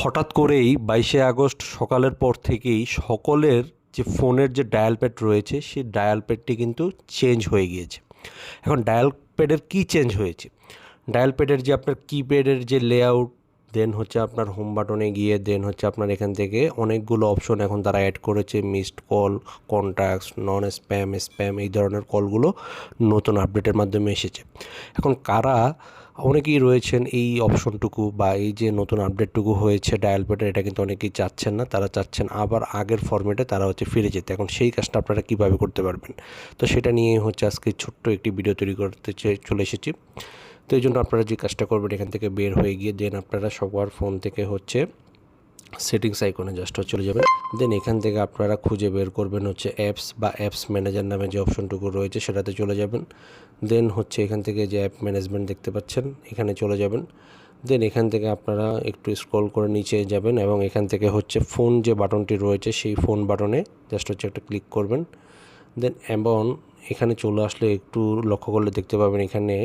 হঠাৎ করেই বাইশে আগস্ট সকালের পর থেকেই সকলের যে ফোনের যে ডায়াল প্যাড রয়েছে, সেই ডায়াল প্যাডটি কিন্তু চেঞ্জ হয়ে গিয়েছে। এখন ডায়াল প্যাডের কী চেঞ্জ হয়েছে? ডায়াল প্যাডের যে আপনার কিপ্যাডের যে লেআউট দেন হচ্ছে আপনার হোম বাটনে গিয়ে দেন হচ্ছে আপনার এখান থেকে অনেকগুলো অপশন এখন তারা অ্যাড করেছে missed call contacts non spam spam এই ধরনের কলগুলো নতুন আপডেটের মাধ্যমে এসেছে। এখন কারা অনেকেই রয়েছেন এই অপশনটুকু বা এই যে নতুন আপডেটটুকু হয়েছে ডায়াল প্যাডের এটা কিন্তু অনেকেই চাচ্ছেন না। তারা চাচ্ছেন আবার আগের ফর্মেটে তারা হচ্ছে ফিরে যেতে। এখন সেই কাজটা আপনারা কীভাবে করতে পারবেন? তো সেটা নিয়েই হচ্ছে আজকে ছোট্ট একটি ভিডিও তৈরি করতে চলে এসেছি। তো এই জন্য আপনারা যে কাজটা করবেন এখান থেকে বের হয়ে গিয়ে, দেন আপনারা সবার ফোন থেকে হচ্ছে সেটিংস আইকনে জাস্ট চলে যাবেন দেন এখান থেকে আপনারা খুঁজে বের করবেন হচ্ছে অ্যাপস বা অ্যাপস ম্যানেজার নামে যে অপশনটুকু রয়েছে সেটাতে চলে যাবেন। দেন হচ্ছে এখান থেকে যে অ্যাপ ম্যানেজমেন্ট দেখতে পাচ্ছেন, এখানে চলে যাবেন। দেন এখান থেকে আপনারা একটু স্ক্রল করে নিচে যাবেন এবং এখান থেকে হচ্ছে ফোন যে বাটনটি রয়েছে সেই ফোন বাটনে জাস্ট হচ্ছে একটা ক্লিক করবেন। দেন এবং এখানে চলে আসলে একটু লক্ষ্য করলে দেখতে পাবেন এখানে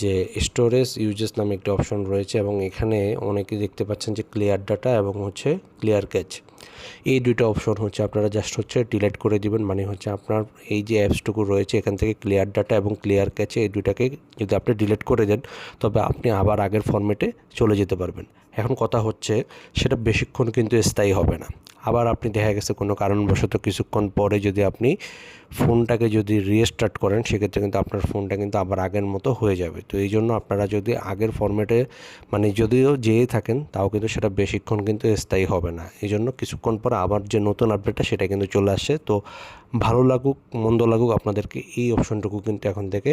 যে স্টোরেজ ইউজেস নামে একটি অপশন রয়েছে এবং এখানে অনেকে দেখতে পাচ্ছেন যে ক্লিয়ার ডাটা এবং হচ্ছে ক্লিয়ার ক্যাচ এই দুইটা অপশন হচ্ছে আপনারা জাস্ট হচ্ছে ডিলেট করে দিবেন মানে হচ্ছে আপনার এই যে অ্যাপসটুকু রয়েছে, এখান থেকে ক্লিয়ার ডাটা এবং ক্লিয়ার ক্যাচে এই দুইটাকে যদি আপনি ডিলেট করে দেন, তবে আপনি আবার আগের ফর্মেটে চলে যেতে পারবেন। এখন কথা হচ্ছে, সেটা বেশিক্ষণ কিন্তু স্থায়ী হবে না। আবার আপনি দেখা গেছে কোনো কারণবশত কিছুক্ষণ পরে যদি আপনি ফোনটাকে যদি রিস্টার্ট করেন, সেক্ষেত্রে কিন্তু আপনার ফোনটা কিন্তু আবার আগের মতো হয়ে যাবে। তো এই জন্য আপনারা যদি আগের ফর্মেটে মানে যদিও যেয়ে থাকেন, তাও কিন্তু সেটা বেশিক্ষণ কিন্তু স্থায়ী হবে না। এই জন্য কিছুক্ষণ পরে আবার যে নতুন আপডেটটা, সেটা কিন্তু চলে আসে তো ভালো লাগুক, মন্দ লাগুক, আপনাদেরকে এই অপশনটুকু কিন্তু এখন থেকে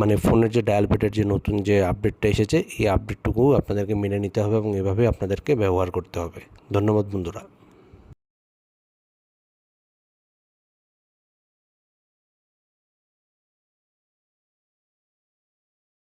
মানে ফোনের যে ডায়াল প্যাডের যে নতুন যে আপডেটটা এসেছে, এই আপডেটটুকু আপনাদেরকে মেনে নিতে হবে এবং এভাবে আপনাদেরকে ব্যবহার করতে হবে। ধন্যবাদ বন্ধুরা।